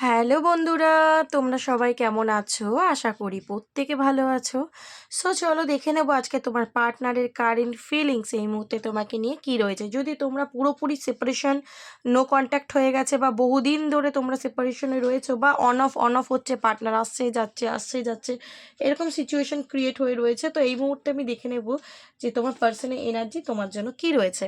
Hello বন্ধুরা, তোমরা সবাই কেমন আছো? আশা করি প্রত্যেকে ভালো আছো। সো চলো দেখে নেব আজকে তোমার পার্টনারের কারেন্ট ফিলিংস এই মুহূর্তে তোমাকে নিয়ে কি রয়েছে। যদি তোমরা পুরোপুরি সেপারেশন নো কন্ট্যাক্ট হয়ে গেছে বা বহুদিন ধরে তোমরা সেপারেশনে রয়েছো বা অন অফ অন অফ হচ্ছে পার্টনার আসছে, যাচ্ছে আসছে, যাচ্ছে, এরকম সিচুয়েশন ক্রিয়েট হয়ে রয়েছে, তো এই মুহূর্তে আমি দেখে নেব যে তোমার পার্সনের এনার্জি তোমার জন্য কি রয়েছে।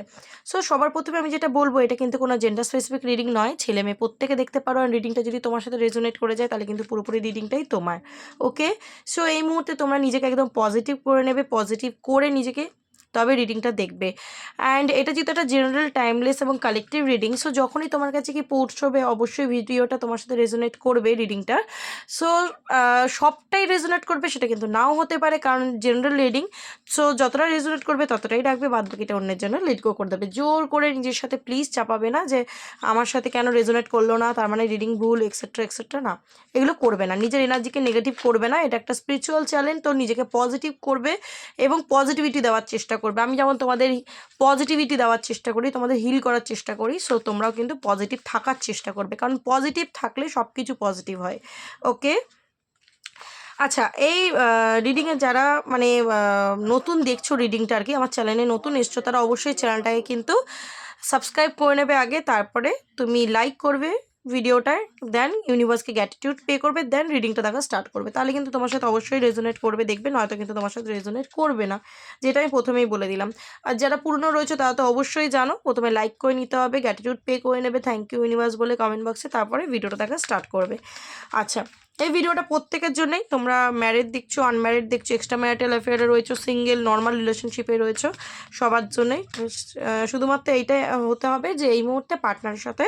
সো সবার প্রথমে আমি যেটা বলব, এটা কিন্তু কোনো জেন্ডার স্পেসিফিক রিডিং নয় ছেলে মেয়ে প্রত্যেকে দেখতে পারো আর রিডিংটা যদি তোমার সাথে রেজোনেট করে যায়, তাহলে কিন্তু পুরোপুরি রিডিংটাই তোমার। ওকে সো এই মুহূর্তে তোমরা নিজেকে একদম পজিটিভ করে নেবে পজিটিভ করে নিজেকে তবে রিডিংটা দেখবে। অ্যান্ড এটা যেহেতু একটা জেনারেল টাইমলেস এবং কালেকটিভ রিডিং সো যখনই তোমার কাছে কি পৌঁছবে অবশ্যই ভিডিওটা তোমার সাথে রেজোনেট করবে রিডিংটা সো সবটাই রেজোনেট করবে সেটা কিন্তু নাও হতে পারে, কারণ জেনারেল রিডিং সো যতটা রেজোনেট করবে ততটাই রাখবে বাদ বাকিটা অন্যের জন্য গো করে দেবে। জোর করে নিজের সাথে প্লিজ চাপাবে না যে আমার সাথে কেন রেজোনেট করল না, তার মানে রিডিং ভুল এক্সেট্রা এক্সেট্রা না। এগুলো করবে না। নিজের এনার্জিকে নেগেটিভ করবে না, এটা একটা স্পিরিচুয়াল চ্যালেঞ্জ তো নিজেকে পজিটিভ করবে এবং পজিটিভিটি দেওয়ার চেষ্টা করবে। আমি যেমন তোমাদের পজিটিভিটি দেওয়ার চেষ্টা করি, তোমাদের হিল করার চেষ্টা করি সো তোমরাও কিন্তু পজিটিভ থাকার চেষ্টা করবে। কারণ পজিটিভ থাকলে সব কিছু পজিটিভ হয়। ওকে আচ্ছা এই রিডিংয়ে যারা মানে নতুন দেখছ রিডিংটা আর কি আমার চ্যানেলে নতুন এসছো, তারা অবশ্যই চ্যানেলটাকে কিন্তু সাবস্ক্রাইব করে নেবে আগে, তারপরে তুমি লাইক করবে। ভিডিওটায় দেন ইউনিভার্সকে গ্যাটিটিউড পে করবে দেন রিডিংটা দেখা স্টার্ট করবে। তাহলে কিন্তু তোমার সাথে অবশ্যই রেজোনেট করবে, দেখবে, নয়তো কিন্তু তোমার সাথে রেজোনেট করবে না। যেটা আমি প্রথমেই বলে দিলাম। আর যারা পুরনো রয়েছে, তারা তো অবশ্যই জানো, প্রথমে লাইক করে নিতে হবে গ্যাটিটিউড পে করে নেবে থ্যাংক ইউ ইউনিভার্স বলে কমেন্ট বক্সে তারপরে ভিডিওটা দেখা স্টার্ট করবে। আচ্ছা এই ভিডিওটা প্রত্যেকের জন্যই। তোমরা ম্যারিড দেখছ আনম্যারিড দেখছ এক্সট্রা ম্যারিটাল অ্যাফেয়ারে রয়েছো সিঙ্গেল নর্মাল রিলেশনশিপে রয়েছো, সবার জন্যই। শুধুমাত্র এইটাই হতে হবে যে এই মুহূর্তে পার্টনারের সাথে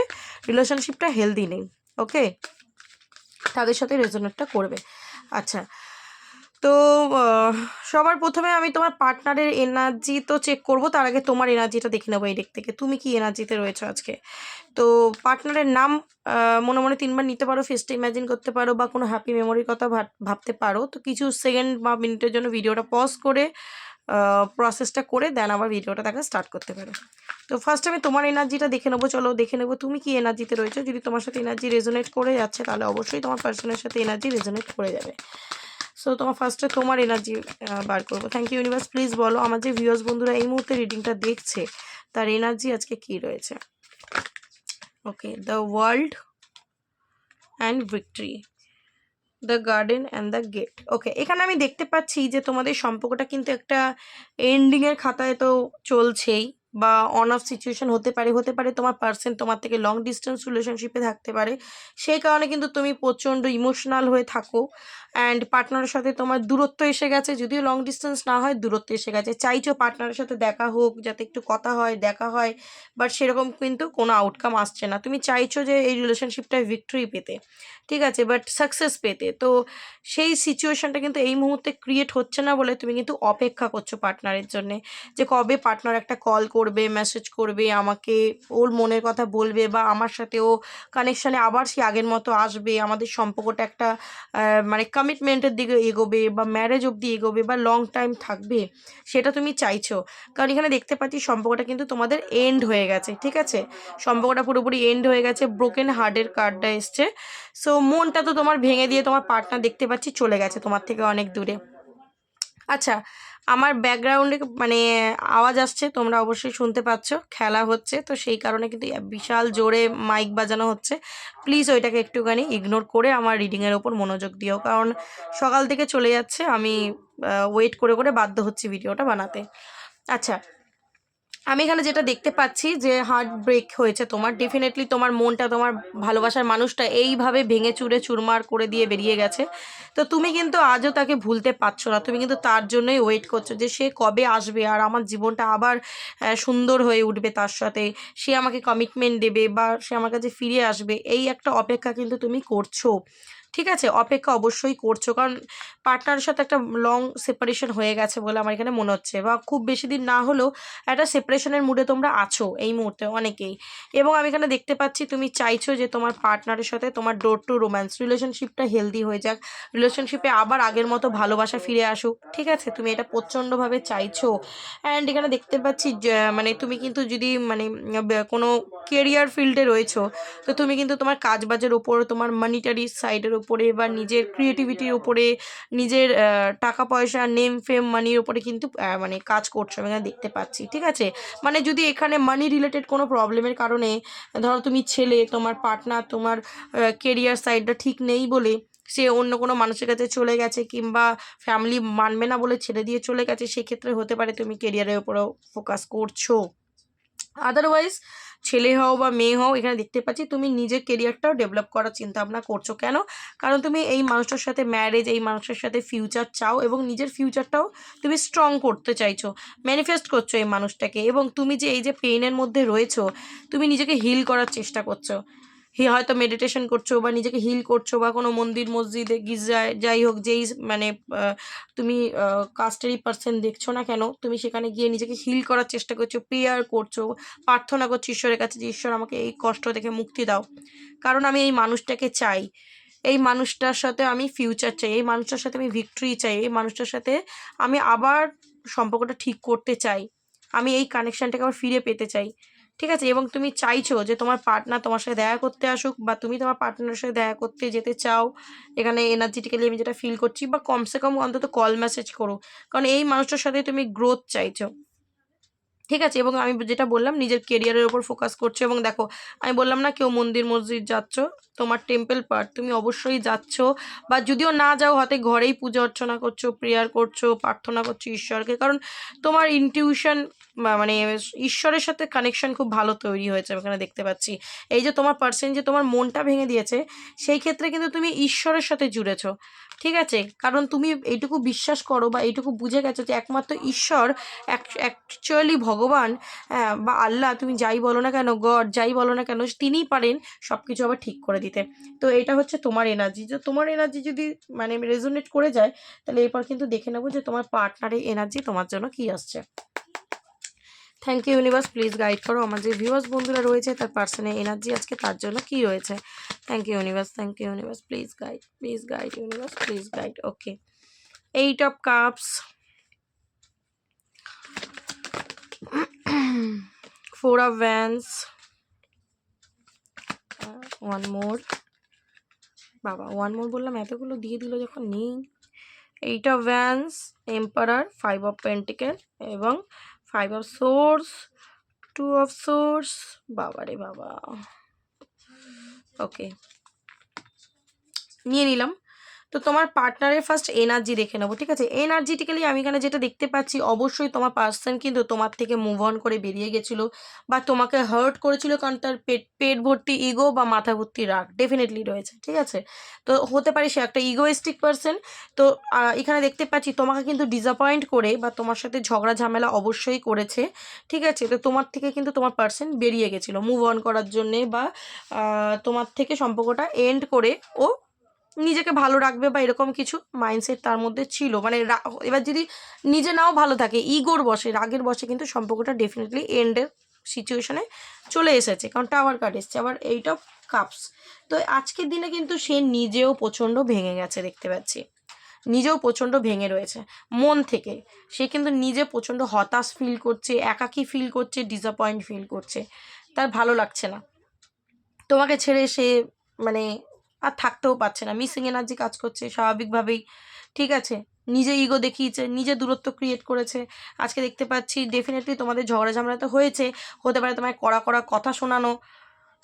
রিলেশনশিপটা হেলদি নেই ওকে তাদের সাথে রেজনেটটা করবে। আচ্ছা তো সবার প্রথমে আমি তোমার পার্টনারের এনার্জি তো চেক করব। তার আগে তোমার এনার্জিটা দেখে নেব এই দিক থেকে। তুমি কি এনার্জিতে রয়েছো আজকে? তো পার্টনারের নাম মনে মনে তিনবার নিতে পারো ফেসটা ইমাজিন করতে পারো বা কোনো হ্যাপি মেমোরির কথা ভাব- ভাবতে পারো। তো কিছু সেকেন্ড বা মিনিটের জন্য ভিডিওটা পজ করে প্রসেসটা করে দেন আবার ভিডিওটা দেখা স্টার্ট করতে পারো। তো ফার্স্ট আমি তোমার এনার্জিটা দেখে নেব। চলো দেখে নেব তুমি কি এনার্জিতে রয়েছো। যদি তোমার সাথে এনার্জি রেজোনেট করে যাচ্ছে তাহলে অবশ্যই তোমার পার্সনের সাথে এনার্জি রেজোনেট করে যাবে। সো তোমার ফার্স্টে তোমার এনার্জি বার করব। থ্যাংক ইউ ইউনিভার্স প্লিজ বলো, আমার যে ভিউয়ার্স বন্ধুরা এই মুহূর্তে রিডিংটা দেখছে, তার এনার্জি আজকে কি রয়েছে? Okay the world and victory the garden and the gate okay এখানে আমি দেখতে পাচ্ছি যে তোমাদের সম্পর্কটা কিন্তু একটা এন্ডিংয়ের খাতায় তো চলছেই। বা অন অফ সিচুয়েশন হতে পারে হতে পারে তোমার পার্সন তোমার থেকে লং ডিস্টেন্স রিলেশনশিপে থাকতে পারে। সেই কারণে কিন্তু তুমি প্রচণ্ড ইমোশনাল হয়ে থাকো অ্যান্ড পার্টনারের সাথে তোমার দূরত্ব এসে গেছে। যদিও লং ডিস্টেন্স না হয়, দূরত্ব এসে গেছে। চাইছো পার্টনারের সাথে দেখা হোক, যাতে একটু কথা হয়, দেখা হয় বাট সেরকম কিন্তু কোনো আউটকাম আসছে না। তুমি চাইছো যে এই রিলেশনশিপটায় ভিক্টরি পেতে, ঠিক আছে? বাট সাকসেস পেতে। তো সেই সিচুয়েশনটা কিন্তু এই মুহূর্তে ক্রিয়েট হচ্ছে না বলে তুমি কিন্তু অপেক্ষা করছ পার্টনারের জন্যে। যে কবে পার্টনার একটা কল করবে মেসেজ করবে, আমাকে ওর মনের কথা বলবে বা আমার সাথে ও কানেকশানে আবার সে আগের মতো আসবে। আমাদের সম্পর্কটা একটা মানে কমিটমেন্টের দিকে এগোবে বা ম্যারেজ অবধি এগোবে বা লং টাইম থাকবে, সেটা তুমি চাইছো। কারণ এখানে দেখতে পাচ্ছি সম্পর্কটা কিন্তু তোমাদের এন্ড হয়ে গেছে, ঠিক আছে? সম্পর্কটা পুরোপুরি এন্ড হয়ে গেছে ব্রোকেন হার্টের কার্ডটা এসছে। সো মনটা তো তোমার ভেঙে দিয়ে তোমার পার্টনার দেখতে পাচ্ছি চলে গেছে তোমার থেকে অনেক দূরে। আচ্ছা আমার ব্যাকগ্রাউন্ডে মানে আওয়াজ আসছে, তোমরা অবশ্যই শুনতে পাচ্ছ, খেলা হচ্ছে, তো সেই কারণে কিন্তু বিশাল জোরে মাইক বাজানো হচ্ছে। প্লিজ ওইটাকে একটুখানি ইগনোর করে আমার রিডিংয়ের ওপর মনোযোগ দিও, কারণ সকাল থেকে চলে যাচ্ছে, আমি ওয়েট করে করে বাধ্য হচ্ছি ভিডিওটা বানাতে। আচ্ছা আমি এখানে যেটা দেখতে পাচ্ছি যে হার্ট ব্রেক হয়েছে তোমার। ডেফিনেটলি তোমার মনটা তোমার ভালোবাসার মানুষটা এইভাবে ভেঙে চুরে চুরমার করে দিয়ে বেরিয়ে গেছে। তো তুমি কিন্তু আজও তাকে ভুলতে পারছ না। তুমি কিন্তু তার জন্যই ওয়েট করছ যে সে কবে আসবে আর আমার জীবনটা আবার সুন্দর হয়ে উঠবে তার সাথে। সে আমাকে কমিটমেন্ট দেবে বা সে আমার কাছে ফিরে আসবে। এই একটা অপেক্ষা কিন্তু তুমি করছ। ঠিক আছে, অপেক্ষা অবশ্যই করছ। কারণ পার্টনারের সাথে একটা লং সেপারেশন হয়ে গেছে বলে আমার এখানে মনে হচ্ছে। বা খুব বেশি দিন না হলেও একটা সেপারেশনের মুডে তোমরা আছো এই মুহূর্তে অনেকেই। এবং আমি এখানে দেখতে পাচ্ছি, তুমি চাইছো যে তোমার পার্টনারের সাথে তোমার ডোর টু রোম্যান্স রিলেশনশিপটা হেলদি হয়ে যাক। রিলেশনশিপে আবার আগের মতো ভালোবাসা ফিরে আসুক। ঠিক আছে, তুমি এটা প্রচণ্ডভাবে চাইছো। অ্যান্ড এখানে দেখতে পাচ্ছি মানে তুমি কিন্তু যদি মানে কোনো কেরিয়ার ফিল্ডে রয়েছো, তো তুমি কিন্তু তোমার কাজ বাজের ওপর, তোমার মানিটারি সাইডের ওপরে বা নিজের ক্রিয়েটিভিটির ওপরে নিজের টাকা পয়সা নেম ফেম মানির ওপরে কিন্তু মানে কাজ করছ আমি দেখতে পাচ্ছি, ঠিক আছে? মানে যদি এখানে মানি রিলেটেড কোনো প্রবলেমের কারণে, ধরো তুমি ছেলে, তোমার পার্টনার তোমার কেরিয়ার সাইডটা ঠিক নেই বলে সে অন্য কোনো মানুষের কাছে চলে গেছে কিংবা ফ্যামিলি মানবে না বলে ছেড়ে দিয়ে চলে গেছে, সেক্ষেত্রে হতে পারে তুমি কেরিয়ারের উপরেও ফোকাস করছ। আদারওয়াইজ ছেলে হও বা মেয়ে হও, এখানে দেখতে পাচ্ছি তুমি নিজের কেরিয়ারটাও ডেভেলপ করার চিন্তা ভাবনা করছ কেন? কারণ তুমি এই মানুষটার সাথে ম্যারেজ এই মানুষের সাথে ফিউচার চাও এবং নিজের ফিউচারটাও তুমি স্ট্রং করতে চাইছো। ম্যানিফেস্ট করছ এই মানুষটাকে এবং তুমি যে এই যে পেইনের মধ্যে রয়েছো, তুমি নিজেকে হিল করার চেষ্টা করছ। হয়তো মেডিটেশন করছ বা নিজেকে হিল করছ বা কোনো মন্দির মসজিদে গির্জায় যাই হোক, যেই মানে তুমি কাস্টারি পার্সন দেখছ না কেন, তুমি সেখানে গিয়ে নিজেকে হিল করার চেষ্টা করছ প্রেয়ার করছ, প্রার্থনা করছ ঈশ্বরের কাছে যে, ঈশ্বর, আমাকে এই কষ্ট থেকে মুক্তি দাও। কারণ আমি এই মানুষটাকে চাই। এই মানুষটার সাথে আমি ফিউচার চাই, এই মানুষটার সাথে আমি ভিক্টরি চাই, এই মানুষটার সাথে আমি আবার সম্পর্কটা ঠিক করতে চাই। আমি এই কানেকশানটাকে আবার ফিরে পেতে চাই। ঠিক আছে? এবং তুমি চাইছো যে তোমার পার্টনার তোমার সাথে দেখা করতে আসুক বা তুমি তোমার পার্টনারের সাথে দেখা করতে যেতে চাও, এখানে এনার্জেটিক্যালি আমি যেটা ফিল করছি বা কমসে কম অন্তত কল মেসেজ করো। কারণ এই মানুষটার সাথে তুমি গ্রোথ চাইছো। ঠিক আছে? এবং আমি যেটা বললাম, নিজের কেরিয়ারের ওপর ফোকাস করছ এবং দেখো, আমি বললাম না কেউ মন্দির মসজিদ যাচ্ছ, তোমার টেম্পল পার্ট তুমি অবশ্যই যাচ্ছ। বা যদিও না যাও, হাতে ঘরেই পূজা অর্চনা করছ প্রেয়ার করছ, প্রার্থনা করছ ঈশ্বরকে, কারণ তোমার ইনটিউশন মানে ঈশ্বরের সাথে কানেকশন খুব ভালো তৈরি হয়েছে, আমি এখানে দেখতে পাচ্ছি। এই যে তোমার পার্সন যে তোমার মনটা ভেঙে দিয়েছে, সেই ক্ষেত্রে কিন্তু তুমি ঈশ্বরের সাথে জুড়েছো, ঠিক আছে? কারণ তুমি এইটুকু বিশ্বাস করো বা এইটুকু বুঝে গেছো যে একমাত্র ঈশ্বর অ্যাকচুয়ালি ভগবান হ্যাঁ, বা আল্লাহ তুমি যাই বলো না কেন গড যাই বলো না কেন তিনিই পারেন সব কিছু আবার ঠিক করে দিতে। তো এটা হচ্ছে তোমার এনার্জি যে তোমার এনার্জি যদি মানে রেজোনেট করে যায় তাহলে এরপর কিন্তু দেখে নেব যে তোমার পার্টনারের এনার্জি তোমার জন্য কি আসছে। Thank you universe please guide করো। আমার যে ভিউয়ার্স বন্ধুরা রয়েছে তার পার্সনের এনার্জি আজকে তার জন্য কি রয়েছে? Thank you universe thank you universe please guide please guide universe please guide okay eight of cups four of wands. One more বাবা ওয়ান মোর বললাম, এতগুলো দিয়ে দিল যখন নেই। Eight of wands emperor five of pentacles এবং five of swords two of swords বাবা রে বাবা। ওকে নিয়ে নিলাম। তো তোমার পার্টনারের ফার্স্ট এনার্জি দেখে নেব, ঠিক আছে? এনার্জিটিক্যালি আমি এখানে যেটা দেখতে পাচ্ছি, অবশ্যই তোমার পার্সন কিন্তু তোমার থেকে মুভ অন করে বেরিয়ে গেছিল বা তোমাকে হার্ট করেছিল কারণ তার পেট পেট ভর্তি ইগো বা মাথা ভর্তি রাগ ডেফিনেটলি রয়েছে, ঠিক আছে? তো হতে পারে সে একটা ইগোয়েস্টিক পার্সন তো এখানে দেখতে পাচ্ছি তোমাকে কিন্তু ডিসঅ্যাপয়েন্ট করে বা তোমার সাথে ঝগড়া ঝামেলা অবশ্যই করেছে, ঠিক আছে? তো তোমার থেকে কিন্তু তোমার পার্সন বেরিয়ে গেছিল মুভ অন করার জন্যে বা তোমার থেকে সম্পর্কটা এন্ড করে ও নিজেকে ভালো রাখবে বা এরকম কিছু মাইন্ডসেট তার মধ্যে ছিল। মানে এবার যদি নিজে নাও ভালো থাকে ইগোর বসে, রাগের বসে কিন্তু সম্পর্কটা ডেফিনেটলি এন্ডের সিচুয়েশনে চলে এসেছে। কারণ টাওয়ার কার্ড এসছে, আবার এইট অফ কাপস তো আজকের দিনে কিন্তু সে নিজেও প্রচণ্ড ভেঙে গেছে দেখতে পাচ্ছি। নিজেও প্রচণ্ড ভেঙে রয়েছে। মন থেকে। সে কিন্তু নিজে প্রচণ্ড হতাশ ফিল করছে, একাকী ফিল করছে ডিসঅ্যাপয়েন্ট ফিল করছে। তার ভালো লাগছে না। তোমাকে ছেড়ে সে মানে আর থাকতেও পারছে না। মিসিং এনার্জি কাজ করছে স্বাভাবিকভাবেই। ঠিক আছে? নিজে ইগো দেখিয়েছে, নিজে দূরত্ব ক্রিয়েট করেছে। আজকে দেখতে পাচ্ছি ডেফিনেটলি তোমাদের ঝগড়া ঝামেলা তো হয়েছে। হতে পারে তোমায় কড়া কড়া কথা শোনানো।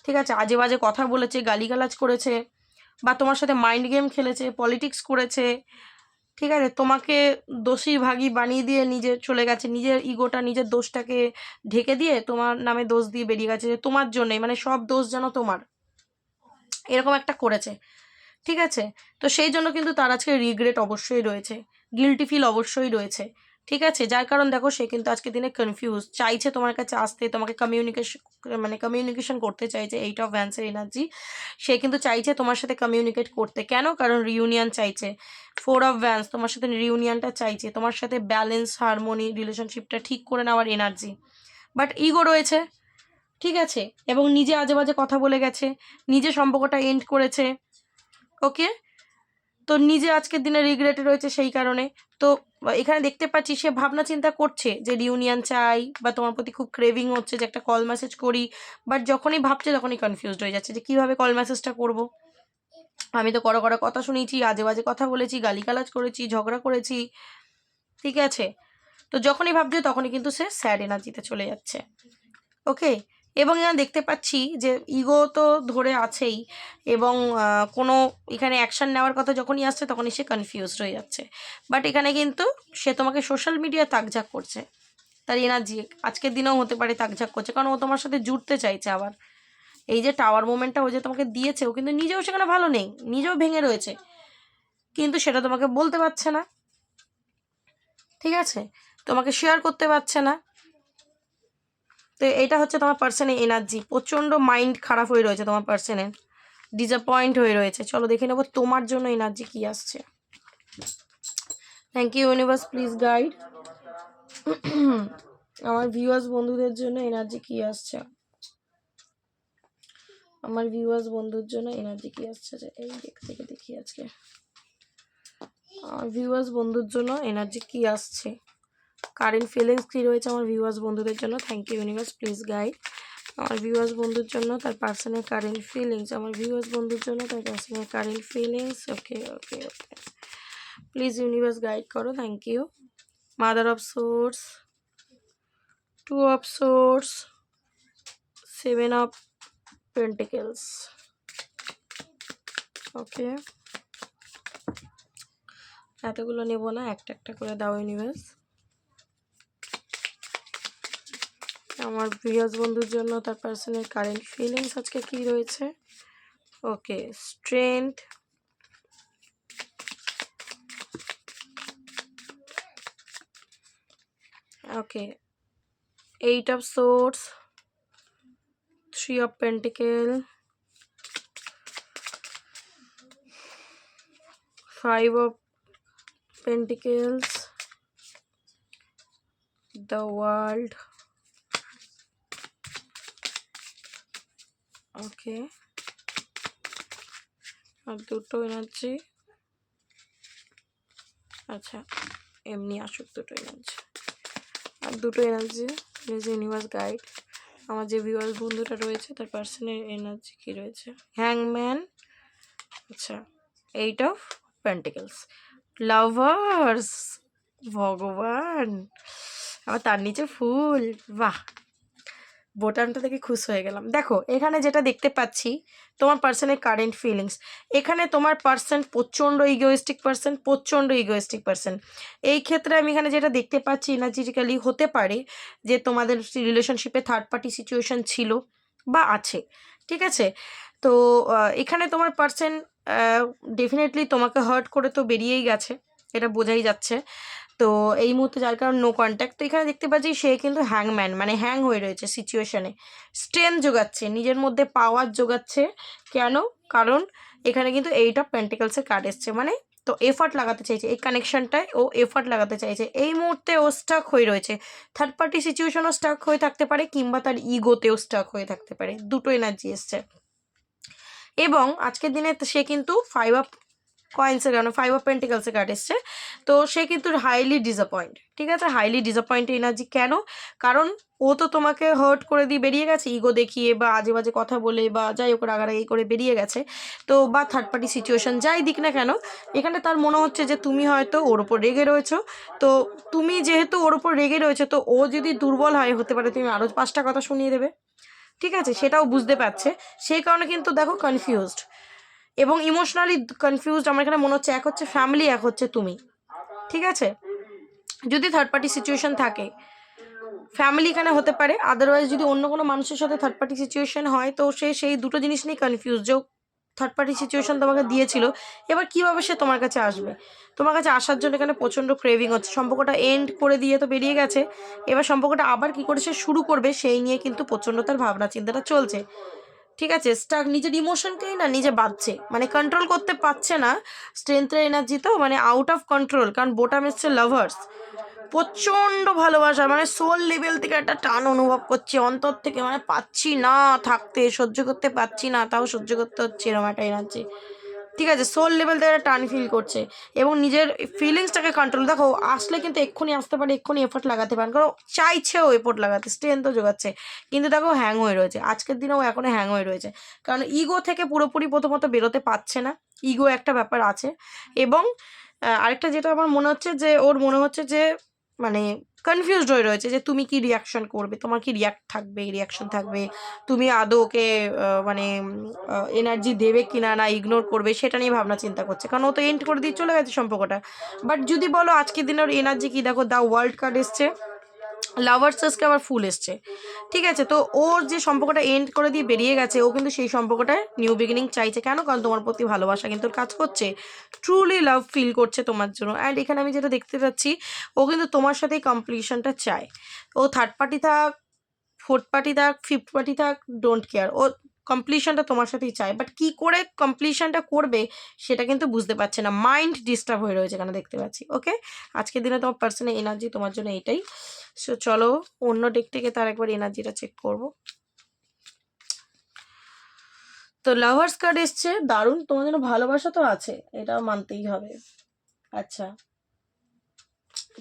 ঠিক আছে? আজে বাজে কথা বলেছে, গালিগালাজ করেছে বা তোমার সাথে মাইন্ড গেম খেলেছে পলিটিক্স করেছে। ঠিক আছে? তোমাকে দোষী ভাগী বানিয়ে দিয়ে নিজে চলে গেছে। নিজের ইগোটা নিজের দোষটাকে ঢেকে দিয়ে তোমার নামে দোষ দিয়ে বেরিয়ে গেছে তোমার জন্যই। মানে সব দোষ যেন তোমার। এরকম একটা করেছে। ঠিক আছে? তো সেই জন্য কিন্তু তার আজকে রিগ্রেট অবশ্যই রয়েছে। গিলটি ফিল অবশ্যই রয়েছে। ঠিক আছে? যার কারণ দেখো, সে কিন্তু আজকে দিনে কনফিউজ চাইছে তোমার কাছে আসতে, তোমাকে কমিউনিকেশন মানে কমিউনিকেশন করতে চাইছে এইট অফ ভ্যান্সের এনার্জি সে কিন্তু চাইছে তোমার সাথে কমিউনিকেট করতে। কেন? কারণ রিউনিয়ন চাইছে। ফোর অফ ভ্যান্স তোমার সাথে রিউনিয়নটা চাইছে। তোমার সাথে ব্যালেন্স হারমোনি রিলেশনশিপটা ঠিক করে নেওয়ার এনার্জি বাট ইগো রয়েছে। ঠিক আছে? এবং নিজে আজে বাজে কথা বলে গেছে, নিজে সম্পর্কটা এন্ড করেছে ওকে তো নিজে আজকের দিনে রিগ্রেটে রয়েছে সেই কারণে। তো এখানে দেখতে পাচ্ছি সে ভাবনা চিন্তা করছে যে রিউনিয়ন চাই বা তোমার প্রতি খুব ক্রেভিং হচ্ছে যে একটা কল মেসেজ করি বাট যখনই ভাবছে তখনই কনফিউজড হয়ে যাচ্ছে যে কীভাবে কল মেসেজটা করব? আমি তো করো করো কথা শুনেছি আজে বাজে কথা বলেছি, গালিগালাজ করেছি, ঝগড়া করেছি, ঠিক আছে? তো যখনই ভাবছে তখনই কিন্তু সে স্যাড এনার্জিতে চলে যাচ্ছে ওকে এবং এখানে দেখতে পাচ্ছি যে ইগো তো ধরে আছেই এবং কোনো এখানে অ্যাকশন নেওয়ার কথা যখনই আসছে তখনই সে কনফিউজড হয়ে যাচ্ছে। বাট এখানে কিন্তু সে তোমাকে সোশ্যাল মিডিয়া তাকঝাক করছে। তার এনার্জি আজকের দিনেও হতে পারে তাকঝাক করছে, কারণ ও তোমার সাথে জুড়তে চাইছে আবার। এই যে টাওয়ার মোমেন্টটা ও যে তোমাকে দিয়েছে, ও কিন্তু নিজেও সেখানে ভালো নেই, নিজেও ভেঙে রয়েছে। কিন্তু সেটা তোমাকে বলতে পারছে না। ঠিক আছে? তোমাকে শেয়ার করতে পারছে না। তো এটা হচ্ছে তোমার পার্সনের এনার্জি প্রচণ্ড মাইন্ড খারাপ হয়ে রয়েছে তোমার পার্সনের ডিসঅ্যাপয়েন্ট হয়ে রয়েছে। চলো দেখে নেব তোমার জন্য এনার্জি কি আসছে। Thank you universe please guide আমার ভিউয়ার্স বন্ধুদের জন্য এনার্জি কি আসছে? আমার ভিউয়ার্স বন্ধুর জন্য এনার্জি কি আসছে? এই দিক থেকে দেখি আজকে। আমার ভিউয়ার্স বন্ধুর জন্য এনার্জি কি আসছে? কারেন্ট ফিলিংস কী রয়েছে আমার ভিউয়ার্স বন্ধুদের জন্য? Thank you universe please guide আমার ভিউয়ার্স বন্ধুর জন্য তার পার্সোনাল কারেন্ট ফিলিংস আমার ভিউয়ার্স বন্ধুর জন্য তার personal current feelings okay okay okay please universe guide করো। Thank you mother of swords two of swords seven of pentacles okay এতগুলো নেব না, একটা একটা করে দাও ইউনিভার্স আমার প্রিয়াস বন্ধুর জন্য তার পার্সোনাল কারেন্ট ফিলিংস আজকে কি রয়েছে? Okay strength okay eight of swords three of pentacle five of pentacles the world. Okay. আর দুটো এনার্জি। আচ্ছা এমনি আসুক দুটো এনার্জি। আর দুটো এনার্জি প্লিজ ইউনিভার্স গাইড আমার যে ভিউয়ার্স বন্ধুটা রয়েছে, তার পার্সনের এনার্জি কি রয়েছে? হ্যাংম্যান আচ্ছা এইট অফ পেন্টিকেলস লাভার্স ভগবান, আবার তার নিচে ফুল, বাহ! বোটানটা থেকে খুশ হয়ে গেলাম। দেখো, এখানে যেটা দেখতে পাচ্ছি, তোমার পার্সনের কারেন্ট ফিলিংস এখানে তোমার পার্সন প্রচণ্ড ইগোয়েস্টিক পার্সন প্রচণ্ড ইগোয়েস্টিক পার্সন এই ক্ষেত্রে আমি এখানে যেটা দেখতে পাচ্ছি এনার্জিটিক্যালি হতে পারে যে তোমাদের রিলেশনশিপে থার্ড পার্টি সিচুয়েশন ছিল বা আছে, ঠিক আছে? তো এখানে তোমার পার্সন ডেফিনেটলি তোমাকে হার্ট করে তো বেরিয়েই গেছে, এটা বোঝাই যাচ্ছে। তো এই মুহূর্তে যার কারণ নো কন্ট্যাক্ট তো এখানে দেখতে পাচ্ছি সে কিন্তু হ্যাংম্যান মানে হ্যাং হয়ে রয়েছে সিচুয়েশনে স্ট্রেংথ যোগাচ্ছে, নিজের মধ্যে পাওয়ার যোগাচ্ছে। কেন? কারণ এখানে কিন্তু এইট অফ পেন্টিকালসের কার্ড এসছে মানে তো এফার্ট লাগাতে চাইছে। এই কানেকশনটায় ও এফার্ট লাগাতে চাইছে। এই মুহূর্তে ও স্টাক হয়ে রয়েছে। থার্ড পার্টি সিচুয়েশনও স্টাক হয়ে থাকতে পারে, কিংবা তার ইগোতেও স্টাক হয়ে থাকতে পারে। দুটো এনার্জি এসছে। এবং আজকের দিনে সে কিন্তু ফাইভ অফ কয়েন্সের কারণে ফাইভ অফ পেন্টিকালসের কার্ড এসছে। তো সে কিন্তু হাইলি ডিসঅ্যাপয়েন্ট ঠিক আছে? হাইলি ডিসঅ্যাপয়েন্ট এনার্জি কেন? কারণ ও তো তোমাকে হার্ট করে দিয়ে বেরিয়ে গেছে ইগো দেখিয়ে বা আজে বাজে কথা বলে বা যাই হোক রাগারাগি করে বেরিয়ে গেছে। তো বা থার্ড পার্টি সিচুয়েশন যাই দিক না কেন, এখানে তার মনে হচ্ছে যে তুমি হয়তো ওর ওপর রেগে রয়েছো। তো তুমি যেহেতু ওর ওপর রেগে রয়েছে, তো ও যদি দুর্বল হয়, হতে পারে তুমি আরও পাঁচটা কথা শুনিয়ে দেবে। ঠিক আছে? সেটাও বুঝতে পারছে। সেই কারণে কিন্তু দেখো কনফিউজড এবং ইমোশনালি কনফিউজড আমার এখানে মনে হচ্ছে এক হচ্ছে ফ্যামিলি এক হচ্ছে তুমি। ঠিক আছে? যদি থার্ড পার্টি সিচুয়েশন থাকে ফ্যামিলি এখানে হতে পারে। আদারওয়াইজ যদি অন্য কোনো মানুষের সাথে থার্ড পার্টি সিচুয়েশন হয়, তো সে সেই দুটো জিনিস নিয়ে কনফিউজ যে থার্ড পার্টি সিচুয়েশন তোমাকে দিয়েছিল, এবার কীভাবে সে তোমার কাছে আসবে? তোমার কাছে আসার জন্য এখানে প্রচণ্ড ক্রেভিং হচ্ছে। সম্পর্কটা এন্ড করে দিয়ে তো বেরিয়ে গেছে। এবার সম্পর্কটা আবার কী করে সে শুরু করবে, সেই নিয়ে কিন্তু প্রচণ্ড তার ভাবনা চিন্তাটা চলছে। ঠিক আছে স্টাক নিজের ইমোশনকেই না নিজে বাঁধছে। মানে কন্ট্রোল করতে পারছে না স্ট্রেংথের এনার্জি তো মানে আউট অফ কন্ট্রোল কারণ বোটাম এসছে লাভার্স প্রচণ্ড ভালোবাসা মানে সোল লেভেল থেকে একটা টান অনুভব করছি, অন্তর থেকে মানে পাচ্ছি না থাকতে, সহ্য করতে পারছি না, তাও সহ্য করতে হচ্ছে এরকম একটা এনার্জি ঠিক আছে সোল লেভেল থেকে টান ফিল করছে। এবং নিজের ফিলিংসটাকে কন্ট্রোল দেখো, আসলে কিন্তু এক্ষুনি আসতে পারে, এক্ষুনি এফোর্ট লাগাতে পারেন। কারণ চাইছেও এফোর্ট লাগাতে স্ট্রেংথও যোগাচ্ছে। কিন্তু দেখো হ্যাং হয়ে রয়েছে। আজকের দিনেও এখনও হ্যাং হয়ে রয়েছে। কারণ ইগো থেকে পুরোপুরি প্রথমত বেরোতে পারছে না। ইগো একটা ব্যাপার আছে। এবং আরেকটা যেটা আমার মনে হচ্ছে যে, ওর মনে হচ্ছে যে মানে কনফিউজড হয়ে রয়েছে যে তুমি কি রিয়াকশন করবে, তোমার কি রিয়াক্ট থাকবে রিয়াকশন থাকবে, তুমি আদৌ ওকে মানে এনার্জি দেবে কিনা না ইগনোর করবে, সেটা নিয়ে ভাবনা চিন্তা করছে। কারণ ও তো এন্ড করে দিয়ে চলে গেছে সম্পর্কটা। বাট যদি বলো আজকের দিনের এনার্জি কি? দেখো দ্য ওয়ার্ল্ড কার্ড এসছে। লাভার্স আজকে আবার ফুল এসছে। ঠিক আছে, তো ওর যে সম্পর্কটা এন্ড করে দিয়ে বেরিয়ে গেছে, ও কিন্তু সেই সম্পর্কটায় নিউ বিগিনিং চাইছে কেন? কারণ তোমার প্রতি ভালোবাসা কিন্তু ওর কাজ করছে। ট্রুলি লাভ ফিল করছে তোমার জন্য। অ্যান্ড এখানে আমি যেটা দেখতে পাচ্ছি, ও কিন্তু তোমার সাথেই কমপ্লিশনটা চায়। ও থার্ড পার্টি থাক ফোর্থ পার্টি থাক ফিফথ পার্টি থাক ডোন্ট কেয়ার ও কমপ্লিশনটা তোমার সাথেই চায় বাট কী করে কমপ্লিশনটা করবে সেটা কিন্তু বুঝতে পারছে না। মাইন্ড ডিস্টার্ব হয়ে রয়েছে কেন দেখতে পাচ্ছি ওকে আজকের দিনে তোমার পার্সোনাল এনার্জি তোমার জন্য এটাই। সো চলো অন্য দিক থেকে তার একবার এনার্জিটা চেক করব। তো লাভার্স কার্ড এসছে। দারুণ, তোমার জন্য ভালোবাসা তো আছে এটা মানতেই হবে। আচ্ছা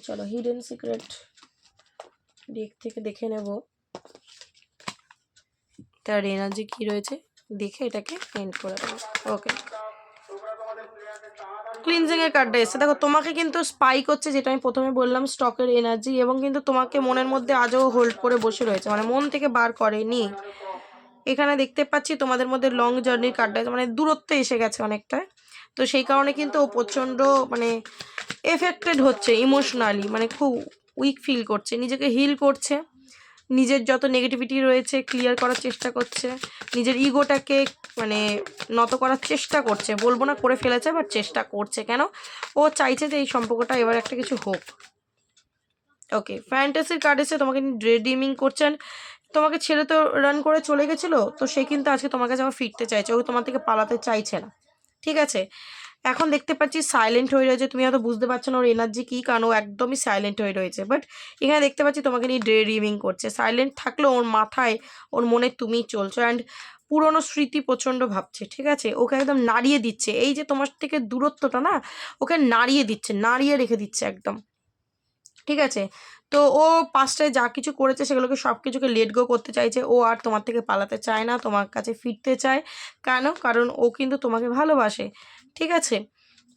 চলো হিডেন সিক্রেট দিক থেকে দেখে নেব। তার এনার্জি কি রয়েছে? দেখে এটাকে এন্ড করে দেবো। ওকে ক্লিনজিংয়ের কার্ডটা এসছে। দেখো, তোমাকে কিন্তু স্পাই করছে যেটা আমি প্রথমে বললাম স্টকের এনার্জি এবং কিন্তু তোমাকে মনের মধ্যে আজও হোল্ড করে বসে রয়েছে। মানে মন থেকে বার করেনি। এখানে দেখতে পাচ্ছি তোমাদের মধ্যে লং জার্নির কার্ডটা মানে দূরত্বে এসে গেছে অনেকটা। তো সেই কারণে কিন্তু ও প্রচণ্ড মানে এফেক্টেড হচ্ছে ইমোশনালি মানে খুব উইক ফিল করছে, নিজেকে হিল করছে। নিজের যত নেগেটিভিটি রয়েছে ক্লিয়ার করার চেষ্টা করছে। নিজের ইগোটাকে মানে নত করার চেষ্টা করছে। বলব না করে ফেলেছে বাট চেষ্টা করছে কেন? ও চাইছে যে এই সম্পর্কটা এবার একটা কিছু হোক। ওকে ফ্যান্টাসির কার্ড এসে তোমাকে রিডিমিং করছেন। তোমাকে ছেড়ে তো রান করে চলে গেছিল, তো সে কিন্তু আজকে তোমার কাছে আবার ফিরতে চাইছে। ও তোমার থেকে পালাতে চাইছে না। ঠিক আছে? এখন দেখতে পাচ্ছি সাইলেন্ট হয়ে রয়েছে। তুমি হয়তো বুঝতে পারছ না ওর এনার্জি কী, কারণ ও একদমই সাইলেন্ট হয়ে রয়েছে। বাট এখানে দেখতে পাচ্ছি তোমাকে নিয়ে ডে রিমিং করছে। সাইলেন্ট থাকলেও ওর মাথায়, ওর মনে তুমি চলছো অ্যান্ড পুরনো স্মৃতি প্রচণ্ড ভাবছে, ঠিক আছে? ওকে একদম নাড়িয়ে দিচ্ছে। এই যে তোমার থেকে দূরত্বটা না, ওকে নাড়িয়ে দিচ্ছে, নাড়িয়ে রেখে দিচ্ছে একদম। ঠিক আছে? তো ও পাঁচটায় যা কিছু করেছে সেগুলোকে সব কিছুকে লেট গো করতে চাইছে। ও আর তোমার থেকে পালাতে চায় না, তোমার কাছে ফিরতে চায়। কেন? কারণ ও কিন্তু তোমাকে ভালোবাসে। ঠিক আছে?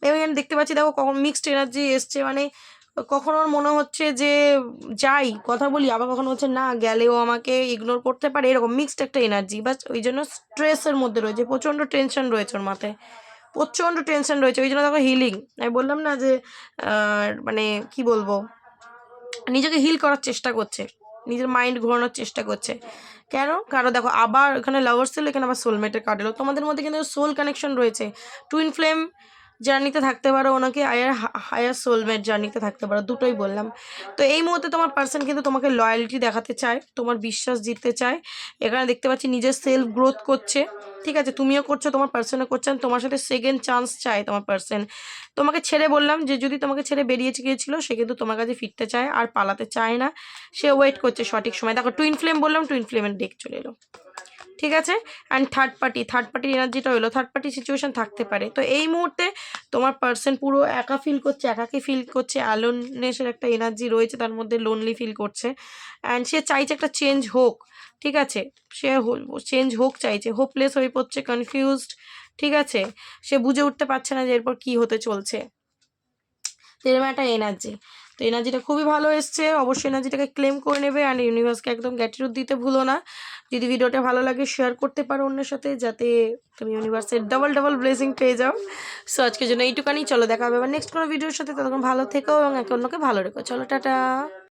এবং দেখতে পাচ্ছি, দেখো কখন মিক্সড এনার্জি এসছে। মানে কখনো মনে হচ্ছে যে যাই, কথা বলি, আবার কখনো হচ্ছে না গেলেও আমাকে ইগনোর করতে পারে। এরকম মিক্সড একটা এনার্জি বাস ওই জন্য স্ট্রেসের মধ্যে রয়েছে। প্রচণ্ড টেনশন রয়েছে ওর মাথায়। প্রচণ্ড টেনশন রয়েছে। ওই জন্য দেখো হিলিং আমি বললাম না যে মানে কি বলব? নিজেকে হিল করার চেষ্টা করছে। নিজের মাইন্ড ঘোরানোর চেষ্টা করছে। কেন? কারণ দেখো, আবার এখানে লাভার্স ছিল এখানে আবার সোলমেটের কার্ড এলো। তোমাদের মধ্যে কিন্তু সোল কানেকশন রয়েছে। টুইন ফ্লেম জার্নিতে থাকতে পারো, ওনাকে হায়ার হায়ার সোলমেট জার্নিতে থাকতে পারো, দুটোই বললাম। তো এই মুহূর্তে তোমার পার্সন কিন্তু তোমাকে লয়্যালিটি দেখাতে চায়, তোমার বিশ্বাস জিততে চায়। এখানে দেখতে পাচ্ছি নিজের সেলফ গ্রোথ করছে, ঠিক আছে? তুমিও করছ, তোমার পার্সনও করছেন তোমার সাথে সেকেন্ড চান্স চায় তোমার পার্সন তোমাকে ছেড়ে বললাম যে, যদি তোমাকে ছেড়ে বেরিয়ে গিয়েছিল, সে কিন্তু তোমার কাছে ফিরতে চায়, আর পালাতে চায় না। সে ওয়েট করছে সঠিক সময়। দেখো টুইন ফ্লেম বললাম টুইন ফ্লেমের ডেক চলে এলো। ঠিক আছে? অ্যান্ড থার্ড পার্টি থার্ড পার্টির এনার্জিটা হলো থার্ড পার্টি সিচুয়েশান থাকতে পারে। তো এই মুহূর্তে তোমার পার্সন পুরো একা ফিল করছে, একাকে ফিল করছে অ্যালোনেসের একটা এনার্জি রয়েছে, তার মধ্যে লোনলি ফিল করছে। অ্যান্ড সে চাইছে একটা চেঞ্জ হোক, ঠিক আছে? সে চেঞ্জ হোক চাইছে হোপলেস হয়ে পড়ছে কনফিউজড ঠিক আছে? সে বুঝে উঠতে পারছে না যে এরপর কী হতে চলছে। তো এরকম একটা এনার্জি তো এনার্জিটা খুবই ভালো এসছে, অবশ্যই এনার্জিটাকে ক্লেম করে নেবে অ্যান্ড ইউনিভার্সকে একদম গ্যাটিটিউড দিতে ভুলো না। যদি ভিডিওটা ভালো লাগে শেয়ার করতে পারো অন্যের সাথে, যাতে তুমি ইউনিভার্সের ডাবল ডাবল ব্লেসিং পেয়ে যাও। সো আজকের জন্য এইটুকানি, চলো দেখা হবে আবার নেক্সট কোনো ভিডিওর সাথে। ততক্ষণ ভালো থেকো এবং একে অন্যকে ভালো রেখো। চলো, টাটা।